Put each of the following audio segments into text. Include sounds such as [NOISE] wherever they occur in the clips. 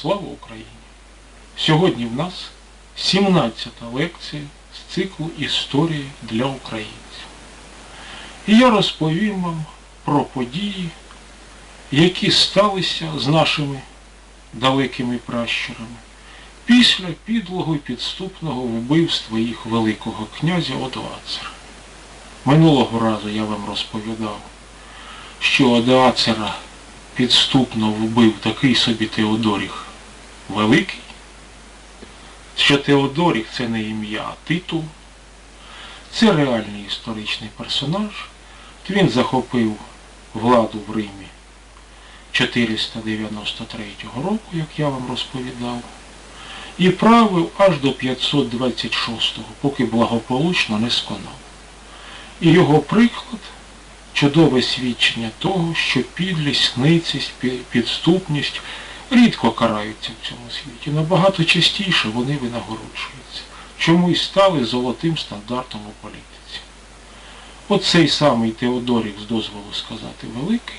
Слава Україні! Сьогодні в нас 17-та лекція з циклу Історія для українців. І я розповім вам про події, які сталися з нашими далекими пращурами після підлого підступного вбивства їх великого князя Одоацера. Минулого разу я вам розповідав, що Одоацера підступно вбив такий собі Теодоріх Великий, що Теодоріх це не ім'я, а титул. Це реальний історичний персонаж. Він захопив владу в Римі 493 року, як я вам розповідав, і правив аж до 526-го, поки благополучно не сконав. І його приклад чудове свідчення того, що підлість, ницість, підступність рідко караються в цьому світі. Набагато частіше вони винагороджуються. Чому і стали золотим стандартом у політиці. Оцей самий Теодорік, з дозволу сказати, великий,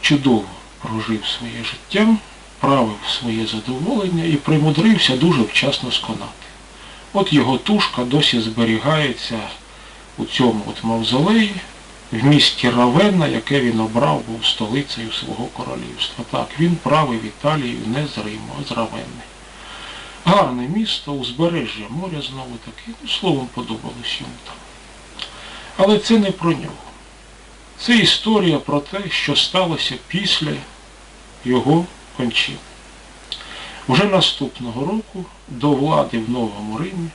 чудово прожив своє життя, правив своє задоволення і примудрився дуже вчасно сконати. От його тушка досі зберігається у цьому от мавзолеї, в місті Равенна, яке він обрав, був столицею свого королівства. Так, він правив Італію не з Риму, а з Равенни. Гарне місто, узбережжя моря знову таки, ну, словом, подобалось йому там. Але це не про нього. Це історія про те, що сталося після його кончини. Вже наступного року до влади в Новому Римі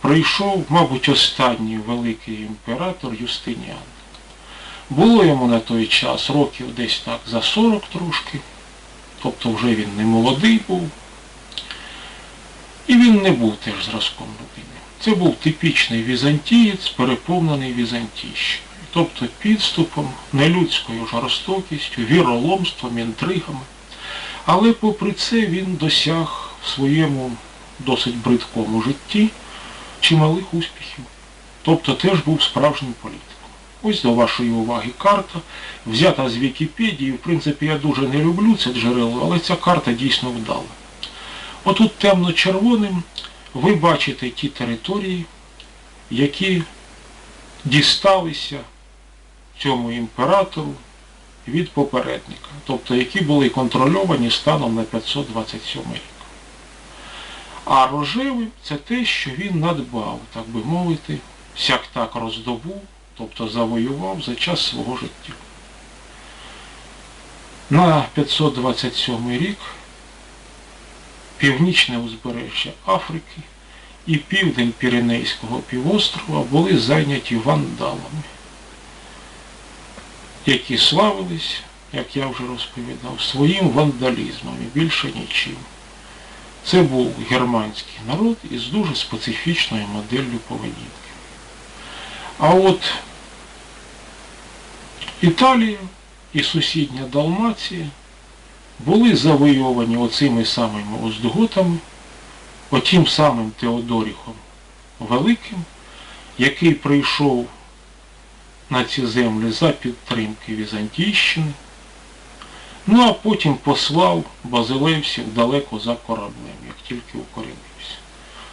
прийшов, мабуть, останній великий імператор Юстиніан. Було йому на той час років десь так за 40 трошки, тобто вже він не молодий був. І він не був теж зразком людини. Це був типічний візантієць, переповнений візантійщиною. Тобто підступом, нелюдською жорстокістю, віроломством, інтригами. Але попри це він досяг в своєму досить бридкому житті чималих успіхів. Тобто теж був справжнім політиком. Ось до вашої уваги карта, взята з Вікіпедії. В принципі, я дуже не люблю це джерело, але ця карта дійсно вдала. Отут темно-червоним ви бачите ті території, які дісталися цьому імператору від попередника, тобто які були контрольовані станом на 527 рік. А рожевим це те, що він надбав, так би мовити, сяк так роздобув, тобто завоював за час свого життя. На 527 рік північне узбережжя Африки і південь Піренейського півострова були зайняті вандалами, які славились, як я вже розповідав, своїм вандалізмом і більше нічим. Це був германський народ із дуже специфічною моделлю поведінки. А от Італія і сусідня Далмація були завойовані оцими самими оздготами, отім самим Теодоріхом Великим, який прийшов на ці землі за підтримки Візантійщини, ну а потім послав базилевсів далеко за кораблем, як тільки укорінився.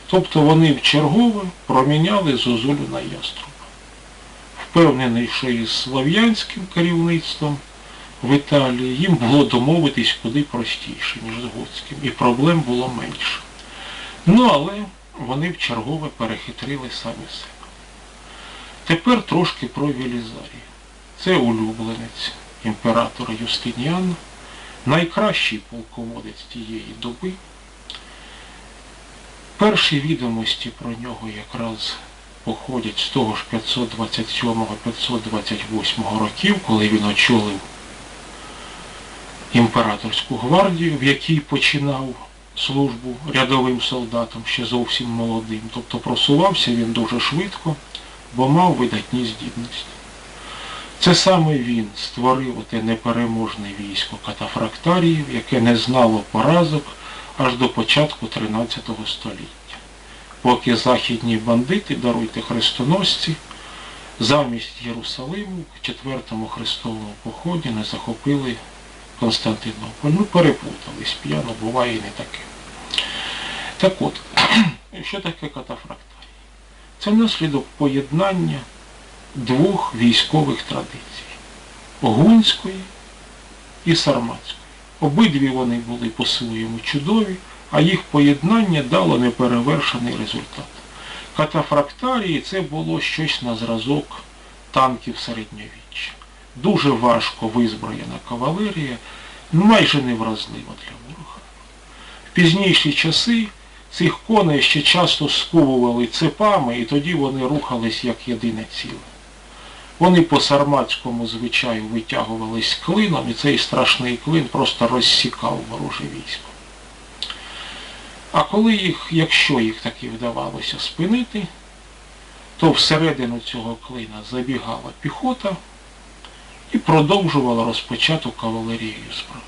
Тобто вони вчергове проміняли Зозулю на яструба. Впевнений, що із слов'янським керівництвом в Італії їм було домовитись куди простіше, ніж з готським, і проблем було менше. Ну, але вони вчергове перехитрили самі себе. Тепер трошки про Велізарію. Це улюбленець імператора Юстиніана, найкращий полководець тієї доби. Перші відомості про нього якраз походять з того ж 527-528 років, коли він очолив імператорську гвардію, в якій починав службу рядовим солдатом, ще зовсім молодим. Тобто просувався він дуже швидко, бо мав видатні здібності. Це саме він створив оте непереможне військо катафрактаріїв, яке не знало поразок аж до початку 13 століття. Поки західні бандити, даруйте хрестоносці, замість Єрусалиму в четвертому хрестовому поході не захопили Константинополь. Ну, переплутались, п'яно буває і не таке. Так от, [CLEARS THROAT] що таке катафрактарій? Це наслідок поєднання двох військових традицій гунської і сарматської. Обидві вони були по-своєму чудові, а їх поєднання дало неперевершений результат. Катафрактарії це було щось на зразок танків середньовіччя. Дуже важко визброєна кавалерія, майже невразлива для ворога. В пізніші часи цих коней ще часто сковували цепами, і тоді вони рухались як єдине ціле. Вони по сарматському звичаю витягувались клином, і цей страшний клин просто розсікав вороже військо. А коли їх, якщо їх таки вдавалося спинити, то всередину цього клина забігала піхота і продовжувала розпочату кавалерією справу.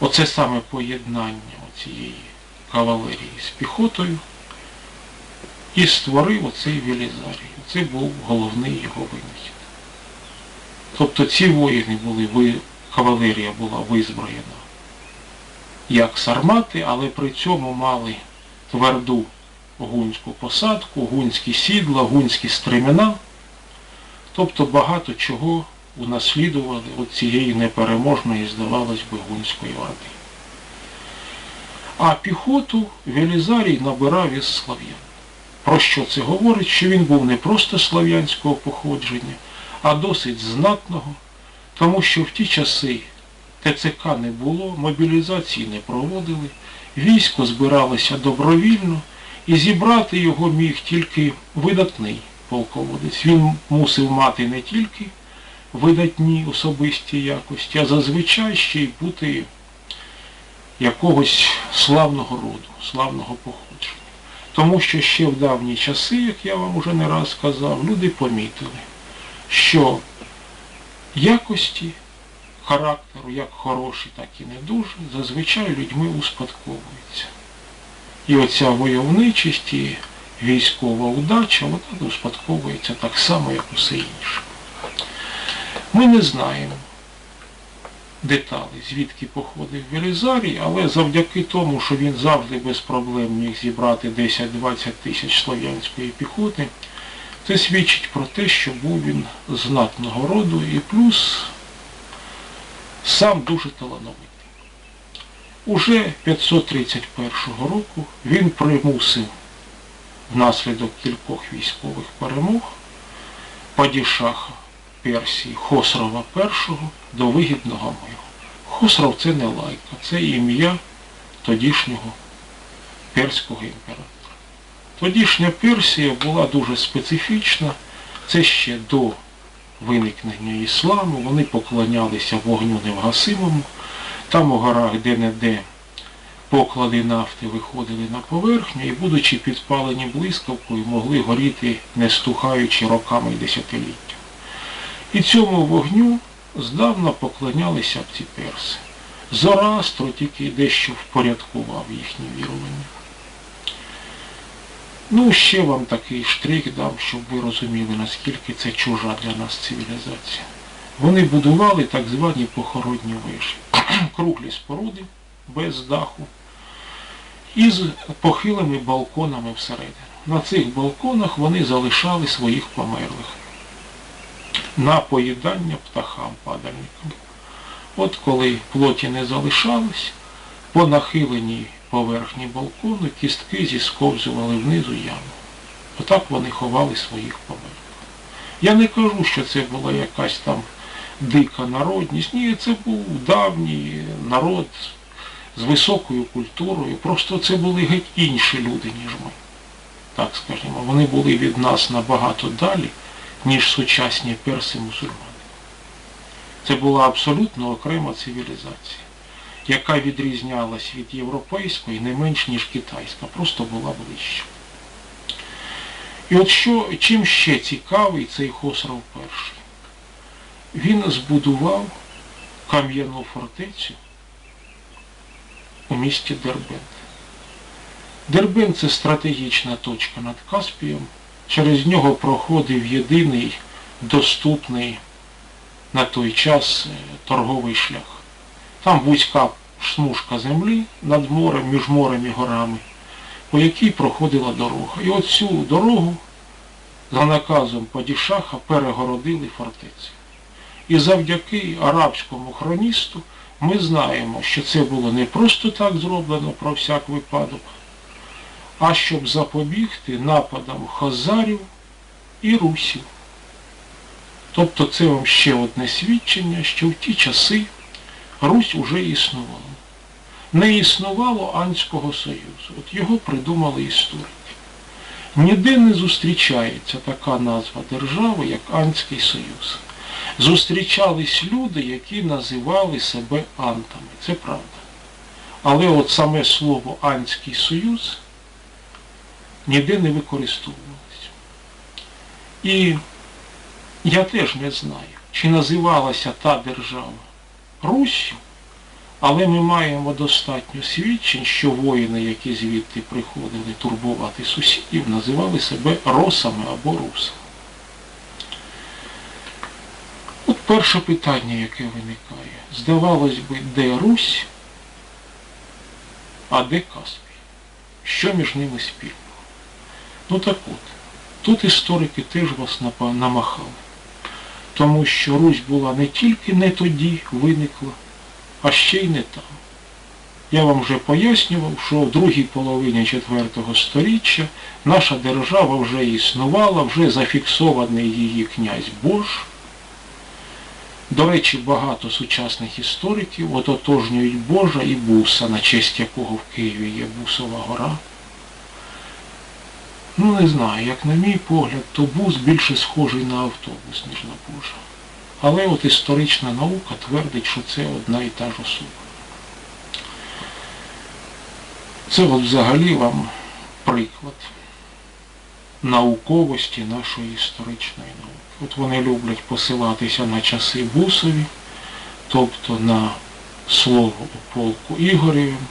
Оце саме поєднання цієї кавалерії з піхотою і створив оцей Велізарій. Це був головний його винахід. Тобто ці воїни були, кавалерія була визброєна як сармати, але при цьому мали тверду гунську посадку, гунські сідла, гунські стремена. Тобто багато чого унаслідували от цієї непереможної, здавалось би, гунської орди. А піхоту Велізарій набирав із слав'ян. Про що це говорить? Що він був не просто слав'янського походження, а досить знатного, тому що в ті часи ТЦК не було, мобілізації не проводили, військо збиралося добровільно, і зібрати його міг тільки видатний полководець. Він мусив мати не тільки видатні особисті якості, а зазвичай ще й бути якогось славного роду, славного походження. Тому що ще в давні часи, як я вам уже не раз сказав, люди помітили, що якості характеру, як хороші, так і не дуже, зазвичай людьми успадковуються. І оця войовничість і військова удача, вона успадковується так само, як усе інше. Ми не знаємо деталей, звідки походив Велізарій, але завдяки тому, що він завжди без проблем міг зібрати 10-20 тисяч слов'янської піхоти, це свідчить про те, що був він знатного роду і плюс сам дуже талановитий. Уже 531 року він примусив внаслідок кількох військових перемог падішаха Персії Хосрова І до вигідного миру. Хосров це не лайка, це ім'я тодішнього перського імператора. Тодішня Персія була дуже специфічна, це ще до виникнення ісламу, вони поклонялися вогню невгасимому, там у горах де-не-де поклади нафти виходили на поверхню і, будучи підпалені блискавкою, могли горіти, не стухаючи роками і десятиліттями. І цьому вогню здавна поклонялися б ці перси. Зороастро тільки дещо впорядкував їхні вірування. Ну, ще вам такий штрих дам, щоб ви розуміли, наскільки це чужа для нас цивілізація. Вони будували так звані похоронні виші. [CLEARS THROAT] Круглі споруди без даху і з похилими балконами всередину. На цих балконах вони залишали своїх померлих на поїдання птахам падальникам. От коли плоті не залишалось, по нахиленій поверхні балкону кістки зісковзували внизу яму. Отак вони ховали своїх померлих. Я не кажу, що це була якась там дика народність. Ні, це був давній народ з високою культурою. Просто це були геть інші люди, ніж ми. Так скажімо, вони були від нас набагато далі, ніж сучасні перси мусульмани. Це була абсолютно окрема цивілізація, яка відрізнялась від європейської не менш, ніж китайська, просто була ближче. І от що, чим ще цікавий цей Хосров перший? Він збудував кам'яну фортецю у місті Дербент. Дербент це стратегічна точка над Каспієм. Через нього проходив єдиний доступний на той час е, торговий шлях. Там вузька смужка землі над морем, між морем і горами, по якій проходила дорога. І оцю дорогу за наказом Падішаха перегородили фортецею. І завдяки арабському хроністу ми знаємо, що це було не просто так зроблено про всяк випадок, а щоб запобігти нападам хазарів і русів. Тобто це вам ще одне свідчення, що в ті часи Русь уже існувала. Не існувало Анського Союзу. От його придумали історики. Ніде не зустрічається така назва держави, як Анський Союз. Зустрічались люди, які називали себе антами. Це правда. Але от саме слово Анський Союз ніде не використовувалось. І я теж не знаю, чи називалася та держава Руссю, але ми маємо достатньо свідчень, що воїни, які звідти приходили турбувати сусідів, називали себе росами або русами. От перше питання, яке виникає. Здавалось би, де Русь, а де Каспій? Що між ними спільного? Ну так от, тут історики теж вас намахали. Тому що Русь була не тільки не тоді виникла, а ще й не там. Я вам вже пояснював, що в другій половині IV століття наша держава вже існувала, вже зафіксований її князь Бож. До речі, багато сучасних істориків ототожнюють Божа і Буса, на честь якого в Києві є Бусова гора. Ну, не знаю, як на мій погляд, то бус більше схожий на автобус, ніж на Божа. Але от історична наука твердить, що це одна і та ж особа. Це от взагалі вам приклад науковості нашої історичної науки. От вони люблять посилатися на часи Бусові, тобто на слово у полку Ігорєвим,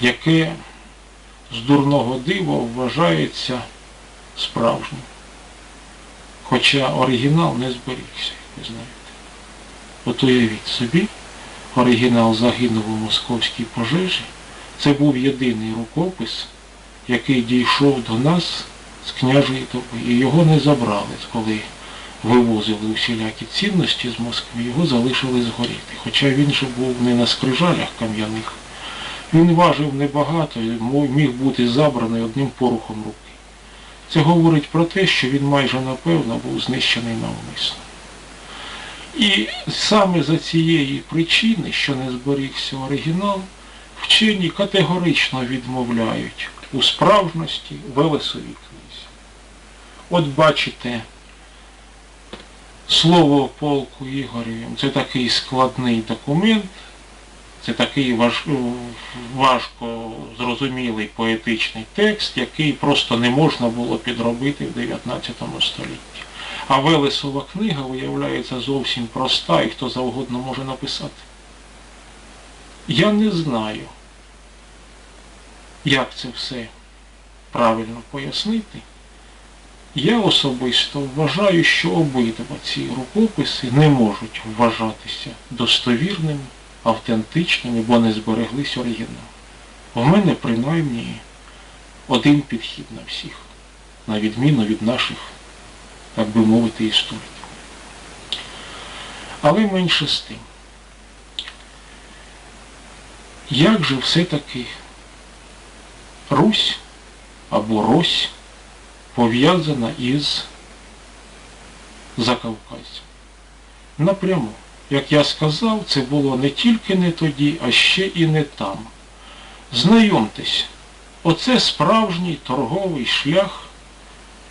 яке з дурного дива вважається справжнім. Хоча оригінал не зберігся, ви знаєте. От уявіть собі, оригінал загинув у московській пожежі. Це був єдиний рукопис, який дійшов до нас з княжої доби. І його не забрали, коли вивозили усілякі цінності з Москви, його залишили згоріти. Хоча він же був не на скрижалях кам'яних. Він важив небагато і міг бути забраний одним порухом руки. Це говорить про те, що він майже напевно був знищений навмисно. І саме за цієї причини, що не зберігся оригінал, вчені категорично відмовляють у справжності Велесовій книзі. От бачите, слово полку Ігорєвим це такий складний документ, це такий важ, важко зрозумілий поетичний текст, який просто не можна було підробити в 19 столітті. А Велесова книга виявляється зовсім проста і хто завгодно може написати. Я не знаю, як це все правильно пояснити. Я особисто вважаю, що обидва ці рукописи не можуть вважатися достовірними, автентичними, бо не збереглись оригінал. У мене принаймні один підхід на всіх, на відміну від наших, так би мовити, істориків. Але менше з тим. Як же все-таки Русь або Рось пов'язана із Закавказем? Напряму. Як я сказав, це було не тільки не тоді, а ще і не там. Знайомтесь, оце справжній торговий шлях,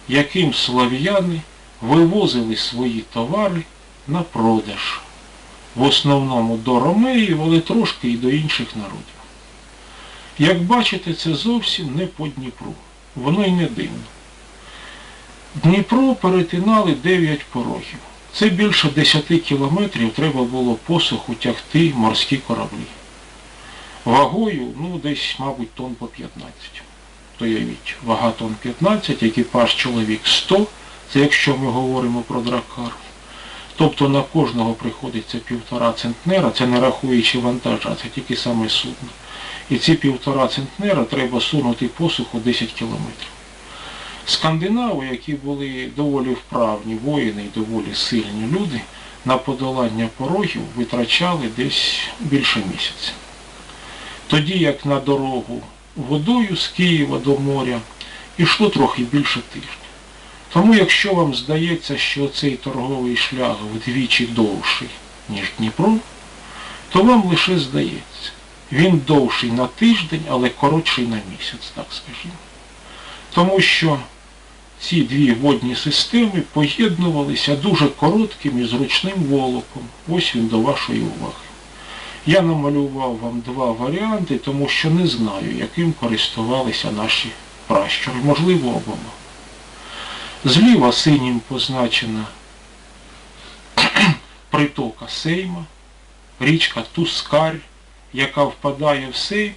яким слав'яни вивозили свої товари на продаж. В основному до Ромеїв, але трошки і до інших народів. Як бачите, це зовсім не по Дніпру. Воно й не дивно. Дніпро перетинали 9 порогів. Це більше 10 кілометрів треба було посуху тягти морські кораблі. Вагою, ну, десь, мабуть, тонн по 15. То явіть, вага тонн 15, екіпаж чоловік 100, це якщо ми говоримо про дракар. Тобто на кожного приходиться півтора центнера, це не рахуючи вантажа, це тільки саме судно. І ці півтора центнера треба сунути посуху 10 кілометрів. Скандинави, які були доволі вправні воїни і доволі сильні люди, на подолання порогів витрачали десь більше місяця. Тоді як на дорогу водою з Києва до моря йшло трохи більше тижня. Тому якщо вам здається, що цей торговий шлях вдвічі довший, ніж Дніпро, то вам лише здається. Він довший на тиждень, але коротший на місяць, так скажімо. Тому що ці дві водні системи поєднувалися дуже коротким і зручним волоком. Ось він до вашої уваги. Я намалював вам два варіанти, тому що не знаю, яким користувалися наші пращури, можливо, обома. Зліва синім позначена [CLEARS THROAT] притока Сейма, річка Тускарь, яка впадає в Сейм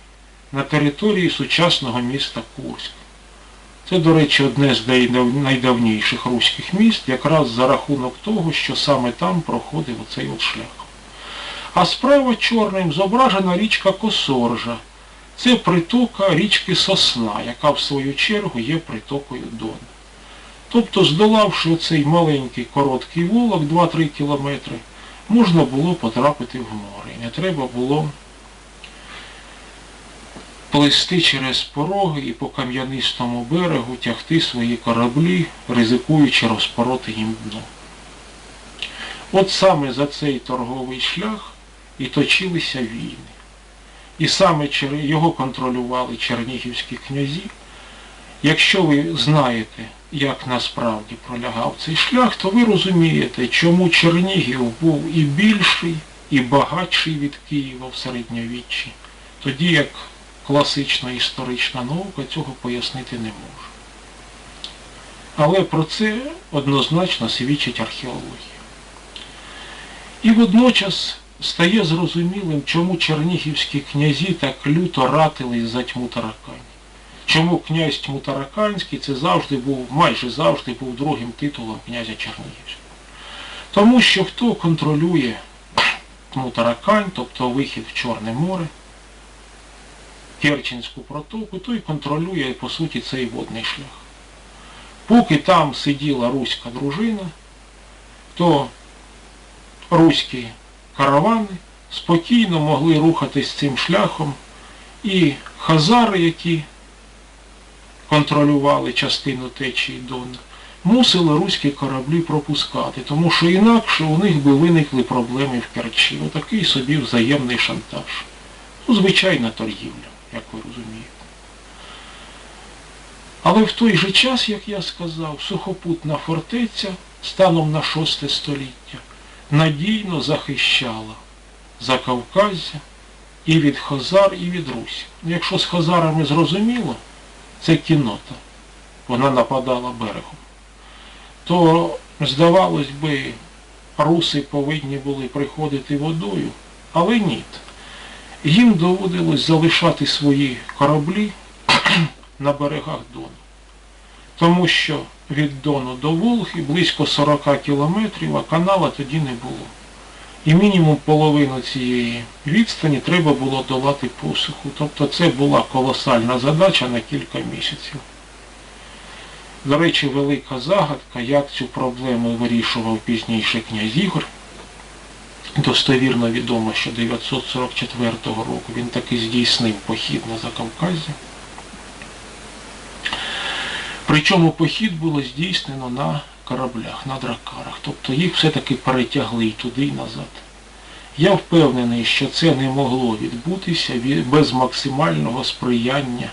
на території сучасного міста Курськ. Це, до речі, одне з найдавніших руських міст, якраз за рахунок того, що саме там проходив оцей от шлях. А справа чорним зображена річка Косоржа. Це притока річки Сосна, яка в свою чергу є притокою Дона. Тобто, здолавши оцей маленький короткий волок 2-3 кілометри, можна було потрапити в море. І не треба було плисти через пороги і по кам'янистому берегу тягти свої кораблі, ризикуючи розпороти їм дно. От саме за цей торговий шлях і точилися війни. І саме його контролювали чернігівські князі. Якщо ви знаєте, як насправді пролягав цей шлях, то ви розумієте, чому Чернігів був і більший, і багатший від Києва в середньовіччі, тоді як класична історична наука цього пояснити не може. Але про це однозначно свідчить археологія. І водночас стає зрозумілим, чому чернігівські князі так люто ратили за тьму таракань. Чому князь Тьмутараканський це завжди був, майже завжди був другим титулом князя Чернігівського. Тому що хто контролює Тьмутаракань, тобто вихід в Чорне море, Керченську протоку, той контролює, по суті, цей водний шлях. Поки там сиділа руська дружина, то руські каравани спокійно могли рухатись цим шляхом і хазари, які контролювали частину течії Дона, мусили руські кораблі пропускати, тому що інакше у них би виникли проблеми в Керчі. Отакий собі взаємний шантаж. Ну, звичайна торгівля, як ви розумієте. Але в той же час, як я сказав, сухопутна фортеця станом на VI століття надійно захищала Закавказя і від Хазар, і від Русі. Якщо з Хазарами зрозуміло, це кінота, вона нападала берегом, то, здавалось би, руси повинні були приходити водою, але ні. Їм доводилось залишати свої кораблі [CLEARS THROAT] на берегах Дону. Тому що від Дону до Волги близько 40 кілометрів, а канала тоді не було. І мінімум половину цієї відстані треба було долати посуху. Тобто це була колосальна задача на кілька місяців. До речі, велика загадка, як цю проблему вирішував пізніше князь Ігор. Достовірно відомо, що 944 року він таки здійснив похід на Закавказі. Причому похід було здійснено на кораблях, на дракарах. Тобто їх все-таки перетягли і туди і назад. Я впевнений, що це не могло відбутися без максимального сприяння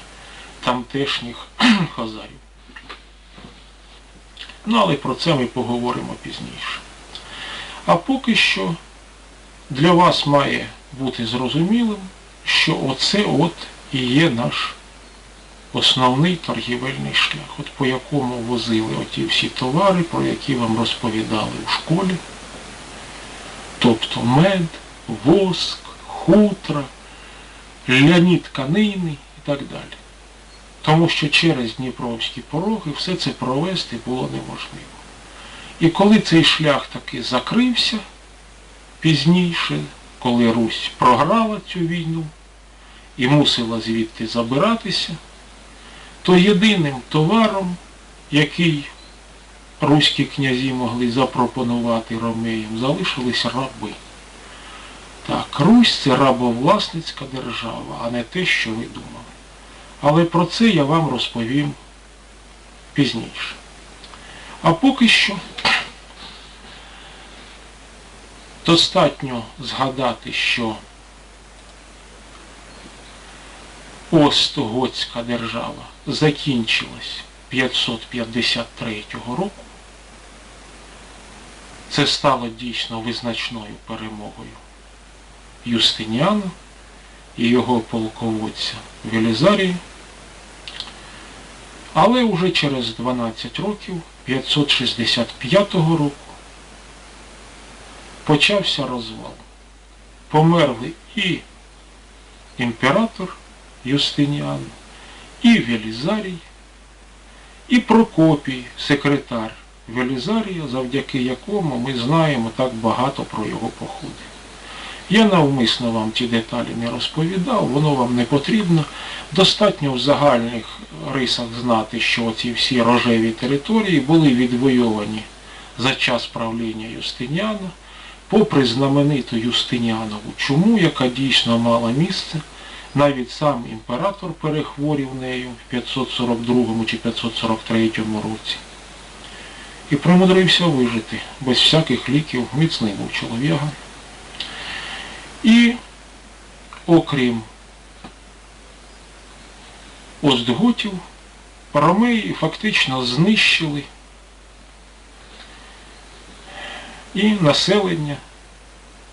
тамтешніх [CLEARS THROAT] хазарів. Ну, але про це ми поговоримо пізніше. А поки що для вас має бути зрозумілим, що оце от і є наш основний торгівельний шлях, от по якому возили оті всі товари, про які вам розповідали в школі. Тобто мед, воск, хутра, ляні тканини і так далі. Тому що через Дніпровські пороги все це провести було неможливо. І коли цей шлях таки закрився пізніше, коли Русь програла цю війну і мусила звідти забиратися, то єдиним товаром, який руські князі могли запропонувати ромеям, залишились раби. Так, Русь це рабовласницька держава, а не те, що ви думали. Але про це я вам розповім пізніше. А поки що достатньо згадати, що Остготська держава закінчилась 553 року. Це стало дійсно визначною перемогою Юстиніана і його полководця Велізарія. Але вже через 12 років, 565 року, почався розвал. Померли і імператор Юстиніан, і Велізарій, і Прокопій, секретар Велізарія, завдяки якому ми знаємо так багато про його походи. Я навмисно вам ті деталі не розповідав, воно вам не потрібно. Достатньо в загальних рисах знати, що ці всі рожеві території були відвойовані за час правління Юстиніана, попри знамениту Юстиніанову чуму, яка дійсно мала місце. Навіть сам імператор перехворів нею в 542 чи 543 році. І примудрився вижити без всяких ліків, міцний був чолов'яга. І окрім Остготів, ромеї фактично знищили і населення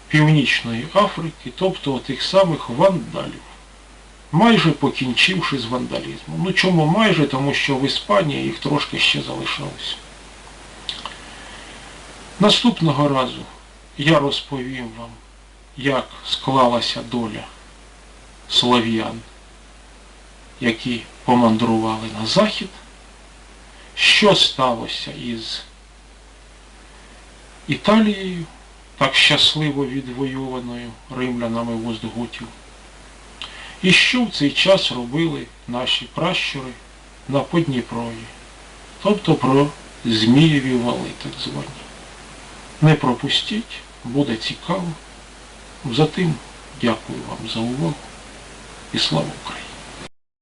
Північної Африки, тобто тих самих вандалів, майже покінчивши з вандалізмом. Ну чому майже? Тому що в Іспанії їх трошки ще залишалось. Наступного разу я розповім вам, як склалася доля слов'ян, які помандрували на захід, що сталося із Італією, так щасливо відвоюваною римлянами воздготів, і що в цей час робили наші пращури на Подніпрові, тобто про Змієві вали, так звані. Не пропустіть, буде цікаво. Затим дякую вам за увагу і слава Україні!